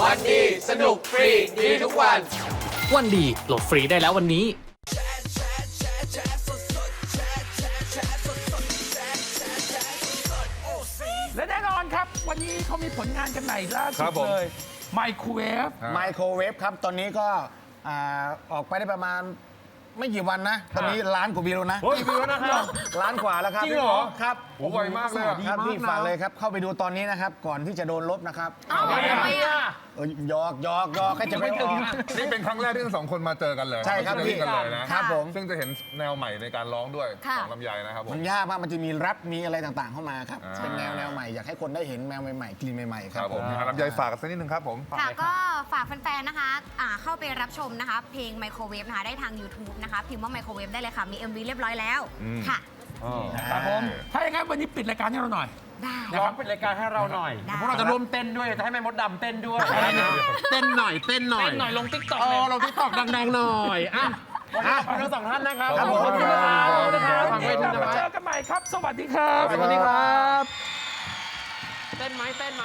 วันดี สนุกฟรี ดีทุกวัน วันดีโหลดฟรีได้แล้ววันนี้ และแน่นอนครับ วันนี้เขามีผลงานกันใหม่ล่าคสุรัดบผม เลยไมโครเวฟ ไมโครเวฟครับ ตอนนี้ก็อ่าออกไปได้ประมาณ ไม่กี่วันนะ ตอนนี้ล้านกว่าวิวแล้วนะ โอ้ยวิวนะครับ ล้านกว่าแล้วครับจริงเหรอครับโอ้ไวมากเลยอะครับพี่ฝากเลยครับ เข้าไปดูตอนนี้นะครับ ก่อนที่จะโดนลบนะครับเอาทำไมอะ เออหยอกหยอกหยอกให้จะไม่ออกนี่เป็นครั้งแรกที่ทั้งสองคนมาเจอกันเลยใช่ครับไม่พี่ได้กันเลยนะครับผม ซึ่งจะเห็นแนวใหม่ในการร้องด้วยค่ะ ของลำไยนะครับผม มันยากมาก มันจะมีแรปมีอะไรต่างๆ เข้ามาครับ อ่า เป็นแนวแนวใหม่ อยากให้คนได้เห็นแนวใหม่ๆ กลิ่นใหม่ๆ คครัรับบผมอะลำไยฝากกันสักนิดนึงครับผม ค่ะก็ ฝากแฟนๆ นะคะอ่าเข้าไปรับชมนะคะ เพลงไมโครเวฟนะคะได้ทาง YouTube นะคะ พิมพ์ว่าไมโครเวฟได้เลยค่ะ มี MV เรียบร้อยแล้ว อืม ค่ะ ครับผม ถ้าอย่างนั้นวันนี้ปิดรายการให้เราหน่อย ได้นะร้คอรังบเป็นรายการให้เราหน่อยได้ พวกเราจะร่วมเต้นด้วย จะให้แม่มดดำเต้นด้วย เต้นหน่อย เต้นหน่อย เต้นหน่อยลงติ๊กต็อกเอเลยอลงทิกตอกดังๆหน่อยอะวันนี้ขอบคุณทั้งสองท่านนะครับครับผม ขอบคุณครับวันฝากไว้นี้ที่เรานะมาคเจรัอบกันใหม่ครับ สวัสดีครับ สวัสดีครับ เต้นไหมเต้นไหม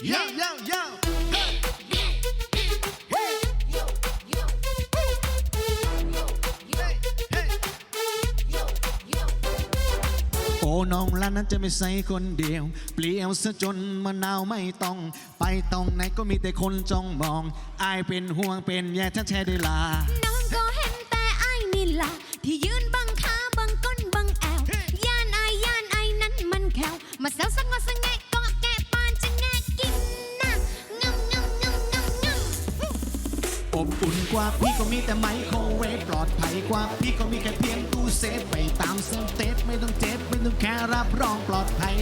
Yeah, yeah, yeah. Hey. Hey. Hey, hey. โอ้น้องละนั้นจะไม่ใส่คนเดียว เปลี่ยวซะจนมะนาวไม่ต้อง ไปตรงไหนก็มีแต่คนจ้องมอง อายเป็นห่วงเป็นแย่ถ้าแช่ได้ลา น้องก็เห็นแต่ไอ้ายนี่ล่ะ ที่ยืนบังขาบังก้นบังแอวย่านไอ้ายย่านไอ้ายนั้นมันแขวมาแซวสัก อบอุ่นกว่าพี่ก็มีแต่ไมโครเวฟปลอดภัยกว่าพี่ก็มีแค่เพียงตู้เซฟไปตามสเตปไม่ต้องเจ็บไม่ต้องแค่รับรองปลอดภัย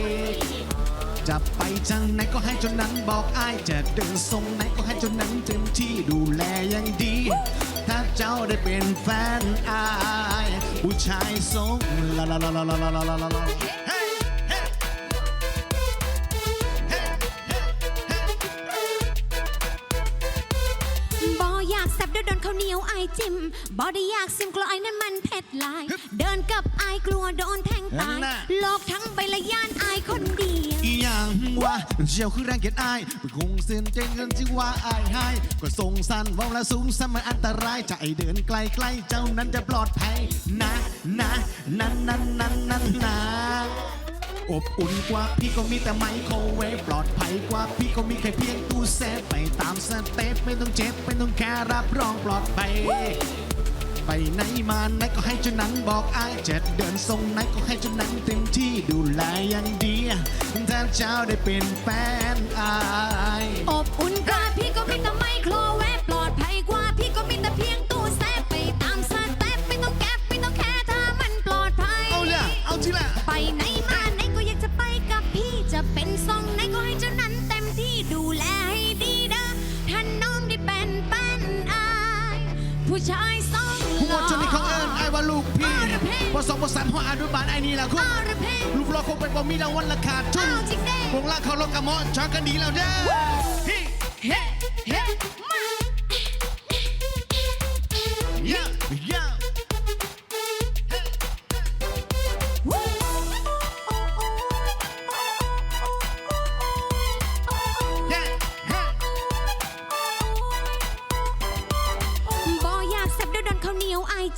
จะไปจังไหนก็ให้จนนั้นบอกอายจะเดินทรงไหนก็ให้จนนั้นเต็มที่ดูแลอย่างดี ถ้าเจ้าได้เป็นแฟนอายผู้ชายทรงลาลาลาลาลาลาลาลา โดนข้าวเหนียวไอายจิ้มบอได้อยากซิมกลัวไอ้นั่นมันเผ็ดหลาย เดินกับไอายกลัวโดนแทงตายนั่นน่ะ โลกทั้งใบละย่านไอายคนเดียว อีหยังวะเจียวคือแรงเกียดอายคงเส้นเจงเงินจิว่าอายให้ก็ทรงสั้นเว่าและสูงสมันอันตรายจะไอเดินไกลใกล้ๆเจ้านั้นจะปลอดภัยนะนะนั้นนั้นนั้นนั้นนะ อบอุ่นกว่าพี่ก็มีแต่ไมโครเวฟปลอดภัยกว่าพี่ก็มีแค่เพียงตู้เซฟไปตามสเต็ปไม่ต้องเจ็บไม่ต้องแค่รับรองปลอดภัยไปไหนมาไหนก็ให้เจ้านั้นบอกอายจะเดินทรงไหนก็ให้เจ้านั้นเต็มที่ดูแลอย่างดีถ้าเจ้าได้เป็นแฟนอายอบอุ่นกว่าพี่ก็ ผู้ชายทรงหัหล่วอจนนี่เขาเอิญไอ้ว่าลูกพี่เอาละพี่ว่าสองว่าสามหัวอานุบาลไอ้นี่แหละคุณเอาละพี่ลูกรอคงเป็นบ่มีรางวัลราคาทุนเอาจริงดิ วงล่างเขาลกกระหมอช้างกันดีแล้วเด้อเฮ้เฮ้เฮ้ย่าย่าเ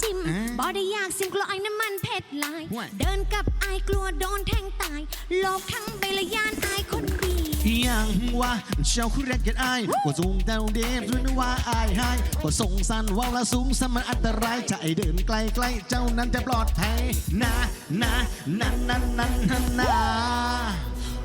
จิ้มอ่าบอได้อยากซิมกลัวไอ้น้ำมันเผ็ดหลาย ห่วย เดินกับไอายกลัวโดนแทงตาย โลกทั้งใบละย่านไอายคนเดียวยังว่าเจ้าคือแรกเกิดอายว่าสูงแต่เดฟด้วยว่าอายให้ว่าทรงสั้นว่าละสูงสมันอันตรายจะไอเดินไกลใกล้ๆเจ้านั้นจะปลอดภัยนะนะนะนะนะนะนะ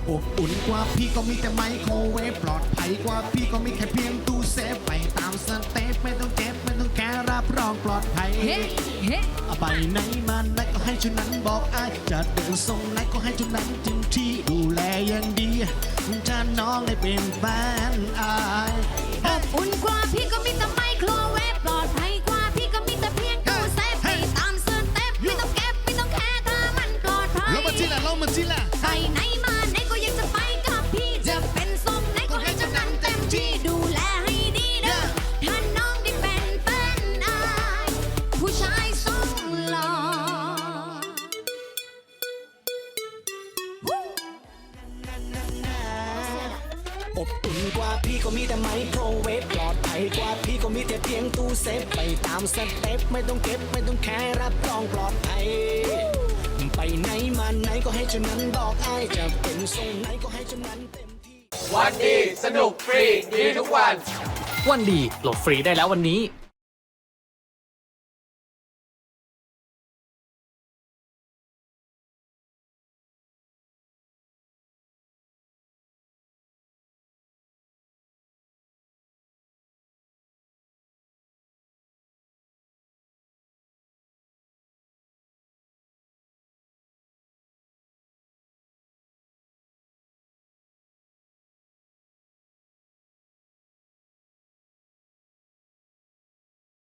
อบอุ่นกว่าพี่ก็มีแต่ไมโครเวฟปลอดภัยกว่าพี่ก็มีแค่เพียงตู้เซฟไปตามสเต็ปไม่ต้องเจ็บไม่ต้องแค่รับรองปลอดภัยเฮ้เฮ้ไปไหนมาไหนก็ให้ชุดนั้นบอกอายจะเดินทรงไหนก็ให้ชุดนั้นถึงที่ดูแลอย่างดีถ้าน้องได้เป็นแฟนอายอบอุ่นกว่า อบอุ่นกว่าพี่ก็มีแต่ไมโครเวฟปลอดภัยกว่าพี่ก็มีแต่เพียงตู้เซฟไปตามสเต็ปไม่ต้องเก็บไม่ต้องแค่รับรองปลอดภัยไปไหนมาไหนก็ให้เจ้านั้นบอกไอ้ายจะเป็นทรงไหนก็ให้เจ้านั้นเต็มที่ วันดีสนุกฟรีดีทุกวัน วันดีโหลดฟรีได้แล้ววันนี้